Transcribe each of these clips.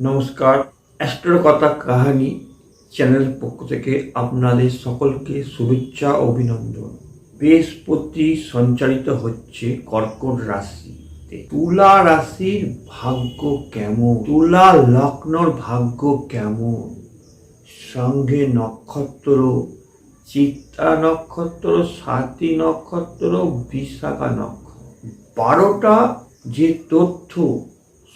নমস্কার অ্যাস্ট্রোর কথা কাহানি চ্যানেলের পক্ষ থেকে আপনাদের সকলকে শুভেচ্ছা, অভিনন্দন। বৃহস্পতি সঞ্চালিত হচ্ছে কর্কট রাশিতে। তুলা রাশির ভাগ্য কেমন? তুলা লগ্নর ভাগ্য কেমন? সঙ্গে নক্ষত্র, চিত্রা নক্ষত্র, সাতী নক্ষত্র, বিশাখা নক্ষত্র। বারোটা যে তথ্য,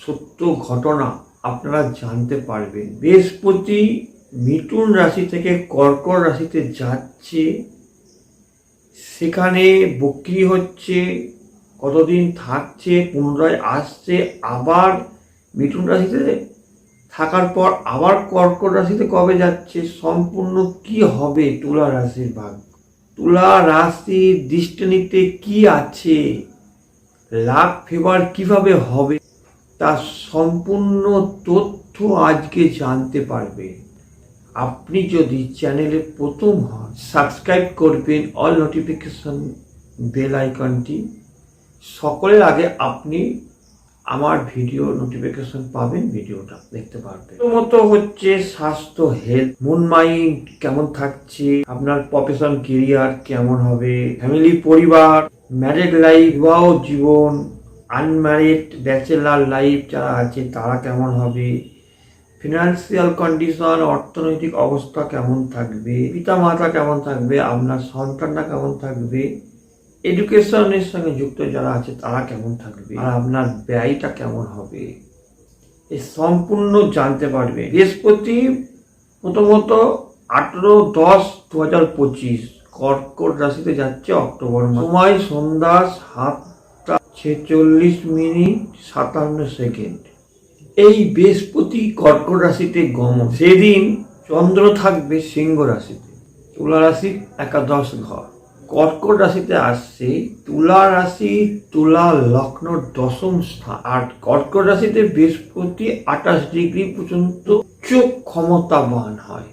সত্য ঘটনা আপনারা জানতে পারবেন। বৃহস্পতি মিথুন রাশি থেকে কর্কট রাশিতে যাচ্ছে। সেখানে বক্রি হচ্ছে, কতদিন থাকছে, পুনরায় আসছে, আবার মিথুন রাশিতে থাকার পর আবার কর্কট রাশিতে কবে যাচ্ছে, সম্পূর্ণ কি হবে তুলা রাশির ভাগ তুলা রাশির দৃষ্টিনীতে কি আছে? লাভ, ফেভার কীভাবে হবে? তার সম্পূর্ণ তথ্য আজকে জানতে পারবে। আপনি যদি চ্যানেলে প্রথম হন, সাবস্ক্রাইব করবেন অল নোটিফিকেশন বেল আইকনটি সকলের আগে আপনি আমার ভিডিও নোটিফিকেশন পাবেন ভিডিওটা দেখতে পারবেন। প্রথমত হচ্ছে স্বাস্থ্য হেলথ মন মাইন্ড কেমন থাকছে, আপনার প্রফেশন কেরিয়ার কেমন হবে ফ্যামিলি পরিবার ম্যারেড লাইফ বিবাহ, জীবন আনম্যারিড ব্যাচেলার লাইফ যারা আছে, তারা কেমন হবে? ফিনান্সিয়াল কন্ডিশন অর্থনৈতিক অবস্থা কেমন থাকবে? পিতা মাতা কেমন থাকবে? আপনার সন্তানরা কেমন থাকবে? এডুকেশনের সঙ্গে যুক্ত যারা আছে, তারা কেমন থাকবে? আর আপনার ব্যয়টা কেমন হবে? এ সম্পূর্ণ জানতে পারবে। বৃহস্পতি প্রথমত আঠেরো দশ দু হাজার পঁচিশ, কর্কট রাশিতে যাচ্ছে অক্টোবর সময় সন্ধ্যা সাতটা ছেচল্লিশ মিনিট সাতান্ন সেকেন্ড। এই বৃহস্পতি কর্কট রাশিতে গম সেদিন চন্দ্র থাকবে সিংহ রাশিতে। তুলা রাশির একাদশ ঘর। কর্কট রাশিতে আসছে তুলা রাশি, তুলা লগ্নর দশম স্থান। আর কর্কট রাশিতে বৃহস্পতি আঠাশ ডিগ্রি পর্যন্ত চোখ ক্ষমতাবান হয়।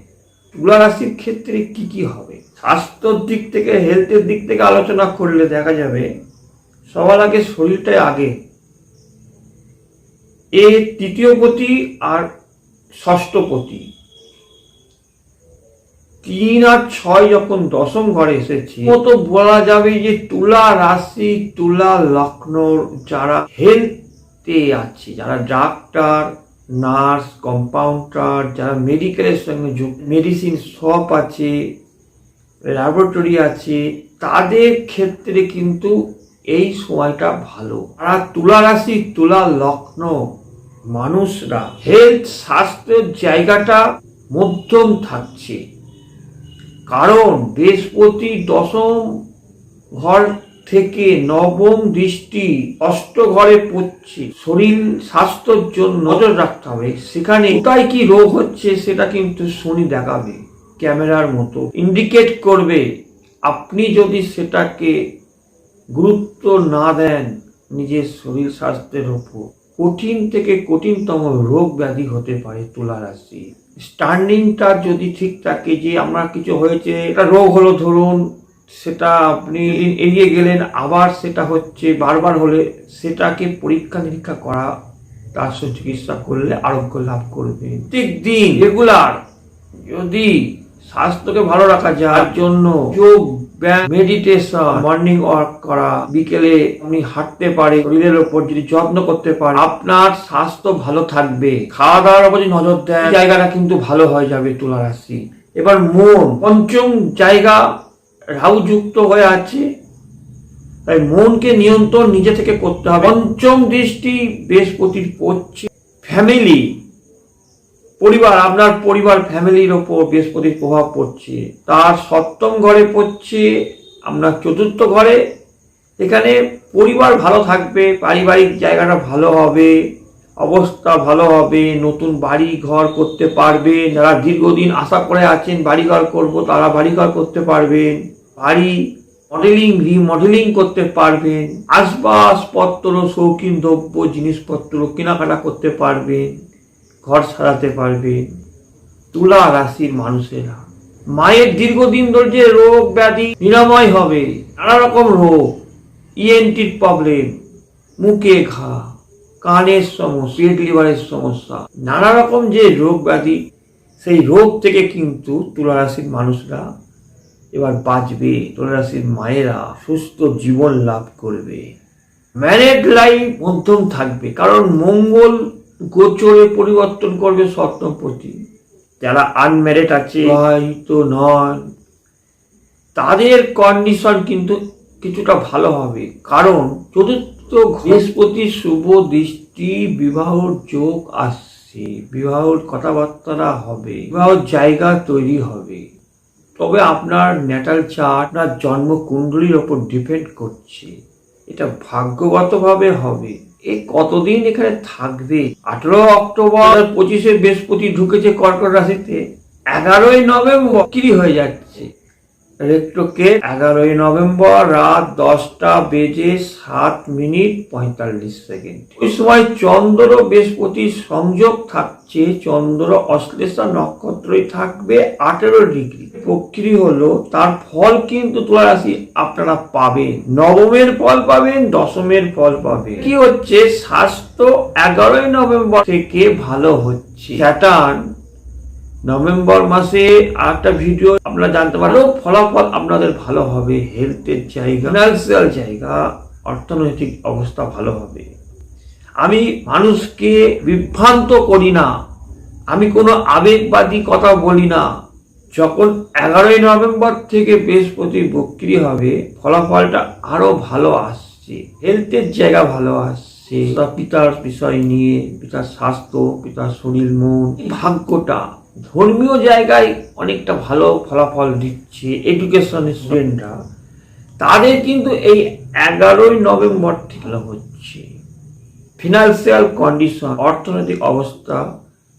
তুলা রাশির ক্ষেত্রে কি কি হবে? স্বাস্থ্যর দিক থেকে হেলথের দিক থেকে আলোচনা করলে দেখা যাবে সবার আগে শরীরটাই আগে। এ তৃতীয় পতি আর ষষ্ঠ ষষ্ঠপতি তিন আর ছয় যখন দশম ঘরে এসেছে তো বলা যাবে যে তুলা রাশি, তুলা লক্ষ্ণৌর যারা হেলথে আছে, যারা ডাক্তার নার্স কম্পাউন্ডার যারা মেডিকেলের সঙ্গে মেডিসিন শপ আছে ল্যাবরেটরি আছে, তাদের ক্ষেত্রে কিন্তু এই সময়টা ভালো। আর তুলা রাশি, তুলা লগ্ন মানুষরা। হেলথ স্বাস্থ্যের জায়গাটা মধ্যম থাকছে। কারণ বৃহস্পতি দশম ঘর থেকে নবম দৃষ্টি অষ্ট ঘরে পড়ছে। শরীর স্বাস্থ্যের জন্য নজর রাখতে হবে। সেখানে কোথায় কি রোগ হচ্ছে সেটা কিন্তু শনি দেখাবে। ক্যামেরার মতো। ইন্ডিকেট করবে। আপনি যদি সেটাকে গুরুত্ব না দেন নিজের শরীর স্বাস্থ্যের ওপর। কঠিন থেকে কঠিনতম রোগ ব্যাধি হতে পারে তুলা রাশি স্ট্যান্ডিংটা যদি ঠিক থাকে যে আমরা কিছু হয়েছে এটা রোগ হলো ধরুন, সেটা আপনি এড়িয়ে গেলেন, আবার সেটা হচ্ছে বারবার হলে সেটাকে পরীক্ষা নিরীক্ষা করা, তার চিকিৎসা করলে আরোগ্য লাভ করবে প্রত্যেক দিন রেগুলার যদি স্বাস্থ্যকে ভালো রাখা যার জন্য যোগ ব্যায়াম মেডিটেশন মর্নিং ওয়াক করা বিকেলে আপনি হাঁটতে পারে শরীরের ওপর যদি যত্ন করতে পারে আপনার স্বাস্থ্য ভালো থাকবে। খাওয়া দাওয়ার উপর যদি নজর দেয় জায়গাটা কিন্তু ভালো হয়ে যাবে তুলা রাশি এবার মন পঞ্চম জায়গা রাহু যুক্ত হয়ে আছে। তাই মনকে নিয়ন্ত্রণ নিজে থেকে করতে হবে। পঞ্চম দৃষ্টি বৃহস্পতির পড়ছে ফ্যামিলি পরিবার, আপনার পরিবার, ফ্যামিলির ওপর বৃহস্পতির প্রভাব পড়ছে। তার সপ্তম ঘরে পড়ছে, আপনার চতুর্থ ঘরে। এখানে পরিবার ভালো থাকবে, পারিবারিক জায়গাটা ভালো হবে, অবস্থা ভালো হবে, নতুন বাড়ি ঘর করতে পারবে, যারা দীর্ঘদিন আশা করে আছেন বাড়ি ঘর করব, তারা বাড়ি ঘর করতে পারবেন, বাড়ি মডেলিং রিমডেলিং করতে পারবেন, আসবাসপত্র, শৌখিন দ্রব্য, জিনিসপত্র কেনাকাটা করতে পারবেন। ঘর সারাতে পারবে। তুলা রাশির মানুষেরা। মায়ের দীর্ঘদিন ধরে রোগ ব্যাধি নিরাময় হবে। নানা রকম রোগ। ইএনটির প্রবলেম মুখে ঘা। কানের সমস্যা। পেট লিভারের সমস্যা। নানা রকম যে রোগ ব্যাধি, সেই রোগ থেকে কিন্তু তুলা রাশির মানুষরা এবার বাঁচবে। তুলা রাশির মায়েরা সুস্থ জীবন লাভ করবে। ম্যারেড লাইফ মধ্যম থাকবে। কারণ মঙ্গল গোচরে পরিবর্তন করবে সপ্তমপতি যারা আনম্যারেড আছে। বিবাহিত নয় তাদের কন্ডিশন কিন্তু কিছুটা ভালো হবে। কারণ চতুর্থ বৃহস্পতি শুভ দৃষ্টি বিবাহর যোগ আসছে। বিবাহর কথাবার্তা হবে। বিবাহর জায়গা তৈরি হবে। তবে আপনার ন্যাটাল চার্ট আপনার জন্ম কুণ্ডলীর ওপর ডিপেন্ড করছে। এটা ভাগ্যগতভাবে হবে। এ কতদিন এখানে থাকবে? আঠারো অক্টোবর পঁচিশে বৃহস্পতি ঢুকেছে কর্কট রাশিতে, এগারোই নভেম্বর কি হয়ে যাচ্ছে। রেক্টোকে এগারোই নভেম্বর রাত দশটা বেজে সাত মিনিট পঁয়তাল্লিশ সেকেন্ড। ওই সময় চন্দ্র বৃহস্পতি সংযোগ থাকছে, চন্দ্র অশ্লেষা নক্ষত্রই থাকবে আঠেরো ডিগ্রি। প্রক্রিয়া হলো, তার ফল কিন্তু তুলা রাশি আপনারা পাবেন। নবমের ফল পাবেন, দশমের ফল পাবেন। কি হচ্ছে? স্বাস্থ্য এগারোই নভেম্বর থেকে ভালো হচ্ছে। স্যাটার্ন নভেম্বর মাসে আরেকটা ভিডিও আপনারা জানতে পারো ফলাফল আপনাদের ভালো হবে হেলথের জায়গা ফিনান্সিয়াল জায়গা অর্থনৈতিক অবস্থা ভালো হবে। আমি মানুষকে বিভ্রান্ত করি না। আমি কোনো আবেগবাদী কথা বলি না। যখন এগারোই নভেম্বর থেকে বৃহস্পতি বক্রি হবে ফলাফলটা আরও ভালো আসছে। হেলথের জায়গা ভালো আসছে। তার পিতার বিষয় নিয়ে পিতার স্বাস্থ্য পিতার শরীর মন ভাগ্যটা ধর্মীয় জায়গায় অনেকটা ভালো ফলাফল দিচ্ছে এডুকেশনের স্টুডেন্টরা তাদের কিন্তু এই এগারোই নভেম্বর থেকে হচ্ছে। ফিনান্সিয়াল কন্ডিশন অর্থনৈতিক অবস্থা,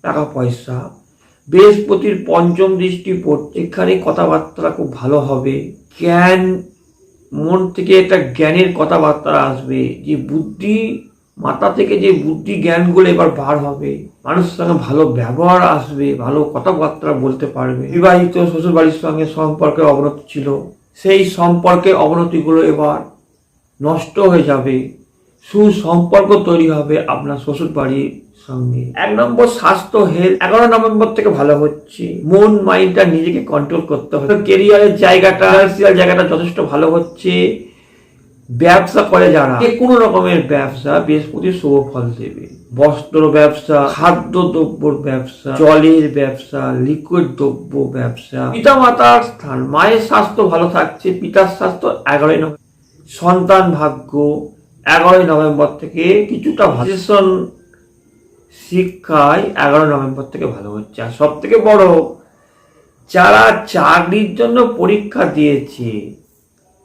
টাকা পয়সা, বৃহস্পতির পঞ্চম দৃষ্টি পড়ছে এখানে কথাবার্তা খুব ভালো হবে। জ্ঞান, মন থেকে একটা জ্ঞানের কথাবার্তা আসবে যে বুদ্ধি মাথা থেকে যে বুদ্ধি জ্ঞানগুলো এবার বার হবে, মানুষের সঙ্গে ভালো ব্যবহার আসবে, ভালো কথাবার্তা বলতে পারবে। বিবাহিত শ্বশুর বাড়ির সঙ্গে সম্পর্কের অবনতি ছিল। সেই সম্পর্কের অবনতিগুলো এবার নষ্ট হয়ে যাবে। সুসম্পর্ক তৈরি হবে আপনার শ্বশুর বাড়ির সঙ্গে। এক নম্বর স্বাস্থ্য হেলথ এগারো নভেম্বর থেকে ভালো হচ্ছে। মন মাইন্ডটা নিজেকে কন্ট্রোল করতে হবে। কেরিয়ারের জায়গাটা জায়গাটা যথেষ্ট ভালো হচ্ছে। ব্যবসা করে যারা যে কোনো রকমের ব্যবসা বৃহস্পতি শুভ ফল দেবে। বস্ত্র ব্যবসা, খাদ্য দ্রব্যর ব্যবসা, জলের ব্যবসা লিকুইড দ্রব্য ব্যবসা। পিতা মাতার স্থান, মায়ের স্বাস্থ্য ভালো থাকছে, পিতার স্বাস্থ্য এগারোই সন্তান ভাগ্য এগারোই নভেম্বর থেকে কিছুটা ভাষণ শিক্ষায় এগারো নভেম্বর থেকে ভালো হচ্ছে। আর সব থেকে বড়, যারা চাকরির জন্য পরীক্ষা দিয়েছে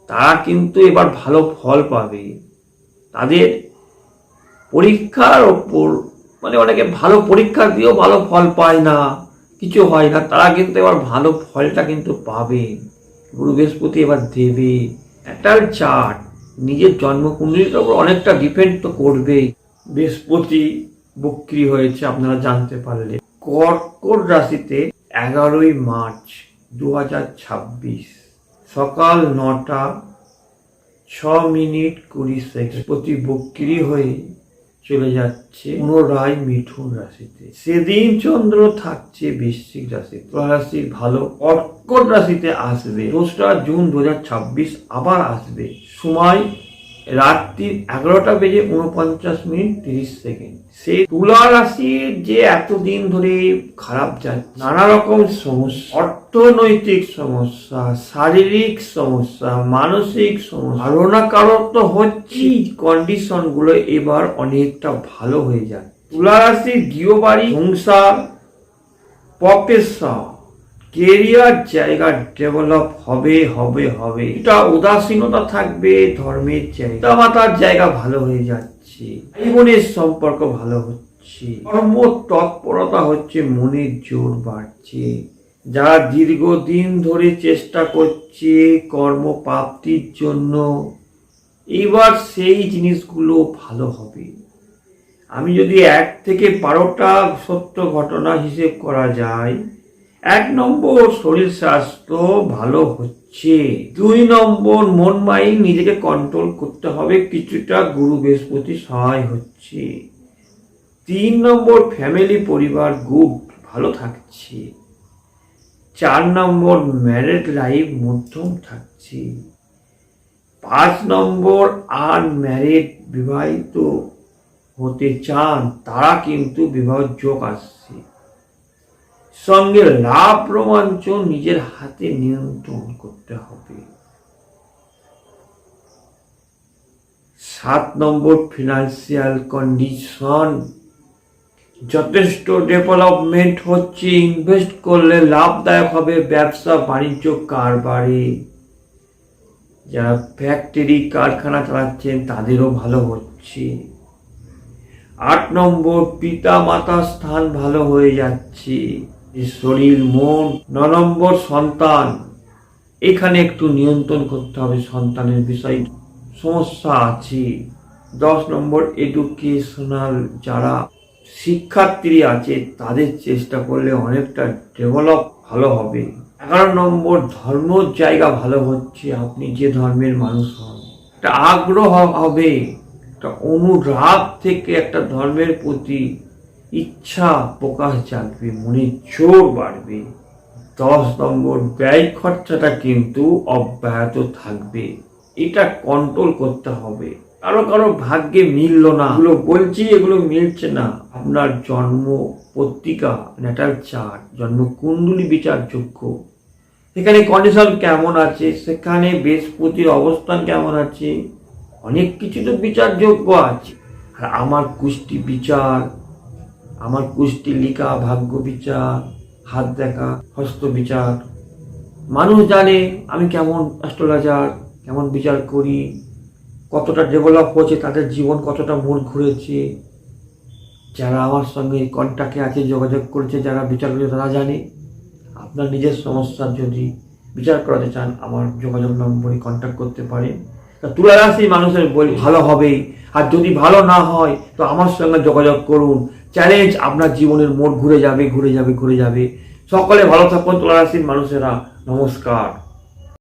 তারা কিন্তু এবার ভালো ফল পাবে। তাদের পরীক্ষার ওপর মানে অনেকে ভালো পরীক্ষা দিয়েও ভালো ফল পায় না, কিছু হয় না, তারা কিন্তু এবার ভালো ফলটা কিন্তু পাবে। গুরু বৃহস্পতি এবার দেবে। একটা চার্ট নিজের জন্মকুণ্ডলীর ওপর অনেকটা ডিপেন্ড তো করবেই। বৃহস্পতি বক্রি হয়েছে, আপনারা জানতে পারলে। কর্কট রাশিতে এগারোই মার্চ দু হাজার ছাব্বিশ। সকাল নটা, ছ মিনিট কুড়ি সেকেন্ড প্রতি বক্রি হয়ে চলে যাচ্ছে পুনরায় মিঠুন রাশিতে। সেদিন চন্দ্র থাকছে বৃশ্চিক রাশি তুলা রাশির ভালো কর্কট রাশিতে আসবে। দোসরা জুন দু হাজার ছাব্বিশ আবার আসবে। সময় রাত্রি এগারোটা বেজে উনপঞ্চাশ মিনিট তিরিশ সেকেন্ড। সেই তুলা রাশির যে এতদিন ধরে খারাপ যাচ্ছে, নানা রকম সমস্যা, অর্থনৈতিক সমস্যা, শারীরিক সমস্যা, মানসিক সমস্যা ধারণা কারক তো হচ্ছে কন্ডিশনগুলো এবার অনেকটা ভালো হয়ে যায় তুলা রাশির গৃহবাড়ি সংসার প্রফেশন কেরিয়ার জায়গা ডেভেলপ হবে হবে হবে। এটা উদাসীনতা থাকবে, ধর্মের জায়গা। মাতার জায়গা ভালো হয়ে যাচ্ছে। জীবনের সম্পর্ক ভালো হচ্ছে। কর্ম তৎপরতা হচ্ছে, মনের জোর বাড়ছে। যারা দীর্ঘদিন ধরে চেষ্টা করছে কর্মপ্রাপ্তির জন্য এবার সেই জিনিসগুলো ভালো হবে। আমি যদি এক থেকে বারোটা সত্য ঘটনা হিসেব করা যায় এক নম্বর শরীর স্বাস্থ্য ভালো হচ্ছে। দুই নম্বর মন মাইন্ড নিজেকে কন্ট্রোল করতে হবে, কিছুটা গুরু বৃহস্পতি সহায় হচ্ছে। তিন নম্বর ফ্যামিলি পরিবার গুড ভালো থাকছে। চার নম্বর ম্যারেড লাইফ মধ্যম থাকছে। পাঁচ নম্বর আনম্যারিড বিবাহিত হতে চান, তারা কিন্তু বিবাহ যোগ আসছে। সঙ্গে লাভ রোমাঞ্চ নিজের হাতে নিয়ন্ত্রণ করতে হবে। সাত নম্বর ফিনান্সিয়াল কন্ডিশন। যথেষ্ট ডেভেলপমেন্ট হচ্ছে, ইনভেস্ট করলে লাভদায়ক হবে ব্যবসা, বাণিজ্য, কারবারে। যারা ফ্যাক্টরি, কারখানা চালাচ্ছেন তাদেরও ভালো হচ্ছে। আট নম্বর পিতা মাতার স্থান ভালো হয়ে যাচ্ছে। শরীর মন ন নম্বর সন্তান। এখানে একটু নিয়ন্ত্রণ করতে হবে সন্তানের বিষয়। সমস্যা আছে। দশ নম্বর এডুকেশনাল যারা শিক্ষার্থী আছে, তাদের চেষ্টা করলে অনেকটা ডেভেলপ ভালো হবে। এগারো নম্বর ধর্ম জায়গা ভালো হচ্ছে, আপনি যে ধর্মের মানুষ হন। একটা আগ্রহ হবে, একটা অনুরাগ থেকে একটা ধর্মের প্রতি ইচ্ছা প্রকাশ জাগবে, মনে জোর বাড়বে। দশ নম্বর, ব্যয় খরচাটা কিন্তু অব্যাহত থাকবে। এটা কন্ট্রোল করতে হবে। কারও কারও ভাগ্যে মিললো না। এগুলো বলছি, এগুলো মিলছে না। আপনার জন্ম পত্রিকা ন্যাটাল চার্ট জন্ম কুণ্ডলী বিচারযোগ্য। সেখানে কন্ডিশন কেমন আছে? সেখানে বৃহস্পতির অবস্থান কেমন আছে? অনেক কিছু তো বিচারযোগ্য আছে। আর আমার কুষ্টি বিচার আমার কুষ্টি লিখা, ভাগ্য বিচার, হাত দেখা, হস্ত বিচার। মানুষ জানে আমি কেমন অ্যাস্ট্রোলজার, কেমন বিচার করি, কতটা ডেভেলপ হয়েছে, তাদের জীবন কতটা মোড় ঘুরেছে। যারা আমার সঙ্গে কন্ট্যাক্টে আছে, যোগাযোগ করেছে, যারা বিচার করেছে, তারা জানে। আপনার নিজের সমস্যার যদি বিচার করাতে চান, আমার যোগাযোগ নম্বরে কন্ট্যাক্ট করতে পারেন। তা তুলা রাশি মানুষের বলি ভালো হবেই আর যদি ভালো না হয়, তো আমার সঙ্গে যোগাযোগ করুন। চ্যালেঞ্জ আপনার জীবনের মোড় ঘুরে যাবে ঘুরে যাবে ঘুরে যাবে। সকলে ভালো থাকুন তোলা রাশির মানুষেরা, নমস্কার।